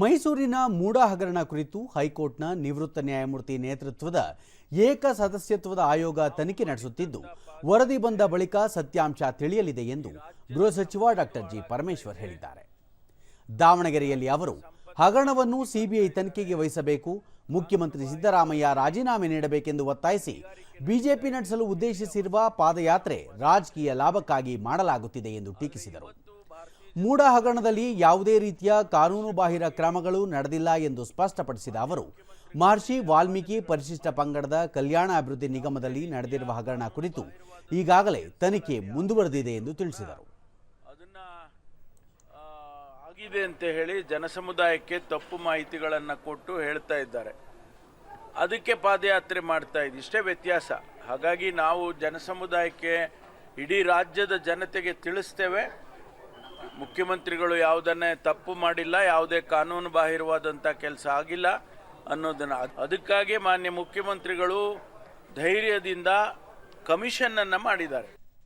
ಮೈಸೂರಿನ ಮೂಡ ಹಗರಣ ಕುರಿತು ಹೈಕೋರ್ಟ್ನ ನಿವೃತ್ತ ನ್ಯಾಯಮೂರ್ತಿ ನೇತೃತ್ವದ ಏಕ ಸದಸ್ಯತ್ವದ ಆಯೋಗ ತನಿಖೆ ನಡೆಸುತ್ತಿದ್ದು, ವರದಿ ಬಂದ ಬಳಿಕ ಸತ್ಯಾಂಶ ತಿಳಿಯಲಿದೆ ಎಂದು ಗೃಹ ಸಚಿವ ಡಾಕ್ಟರ್ ಜಿ ಪರಮೇಶ್ವರ್ ಹೇಳಿದ್ದಾರೆ. ದಾವಣಗೆರೆಯಲ್ಲಿ ಅವರು, ಹಗರಣವನ್ನು ಸಿಬಿಐ ತನಿಖೆಗೆ ವಹಿಸಬೇಕು, ಮುಖ್ಯಮಂತ್ರಿ ಸಿದ್ದರಾಮಯ್ಯ ರಾಜೀನಾಮೆ ನೀಡಬೇಕೆಂದು ಒತ್ತಾಯಿಸಿ ಬಿಜೆಪಿ ನಡೆಸಲು ಉದ್ದೇಶಿಸಿರುವ ಪಾದಯಾತ್ರೆ ರಾಜಕೀಯ ಲಾಭಕ್ಕಾಗಿ ಮಾಡಲಾಗುತ್ತಿದೆ ಎಂದು ಟೀಕಿಸಿದರು. ಮೂಡ ಹಗರಣದಲ್ಲಿ ಯಾವುದೇ ರೀತಿಯ ಕಾನೂನುಬಾಹಿರ ಕ್ರಮಗಳು ನಡೆದಿಲ್ಲ ಎಂದು ಸ್ಪಷ್ಟಪಡಿಸಿದ ಅವರು, ಮಹರ್ಷಿ ವಾಲ್ಮೀಕಿ ಪರಿಶಿಷ್ಟ ಪಂಗಡದ ಕಲ್ಯಾಣ ಅಭಿವೃದ್ಧಿ ನಿಗಮದಲ್ಲಿ ನಡೆದಿರುವ ಹಗರಣ ಕುರಿತು ಈಗಾಗಲೇ ತನಿಖೆ ಮುಂದುವರೆದಿದೆ ಎಂದು ತಿಳಿಸಿದರು. ಆಗಿದೆ ಅಂತ ಹೇಳಿ ಜನಸಮುದಾಯಕ್ಕೆ ತಪ್ಪು ಮಾಹಿತಿಗಳನ್ನು ಕೊಟ್ಟು ಹೇಳ್ತಾ ಇದ್ದಾರೆ. ಅದಕ್ಕೆ ಪಾದಯಾತ್ರೆ ಮಾಡ್ತಾ ಇದೆ ಇಷ್ಟೇ ವ್ಯತ್ಯಾಸ. ಹಾಗಾಗಿ ನಾವು ಜನಸಮುದಾಯಕ್ಕೆ ಇಡೀ ರಾಜ್ಯದ ಜನತೆಗೆ ತಿಳಿಸ್ತೇವೆ. ಮುಖ್ಯಮಂತ್ರಿಗಳು ಯಾವುದನ್ನೇ ತಪ್ಪು ಮಾಡಿಲ್ಲ, ಯಾವುದೇ ಕಾನೂನು ಬಾಹಿರವಾದಂಥ ಕೆಲಸ ಆಗಿಲ್ಲ ಅನ್ನೋದನ್ನು. ಅದ್- ಅದಕ್ಕಾಗಿ ಮಾನ್ಯ ಮುಖ್ಯಮಂತ್ರಿಗಳು ಧೈರ್ಯದಿಂದ ಕಮಿಷನ್ನನ್ನು ಮಾಡಿದ್ದಾರೆ.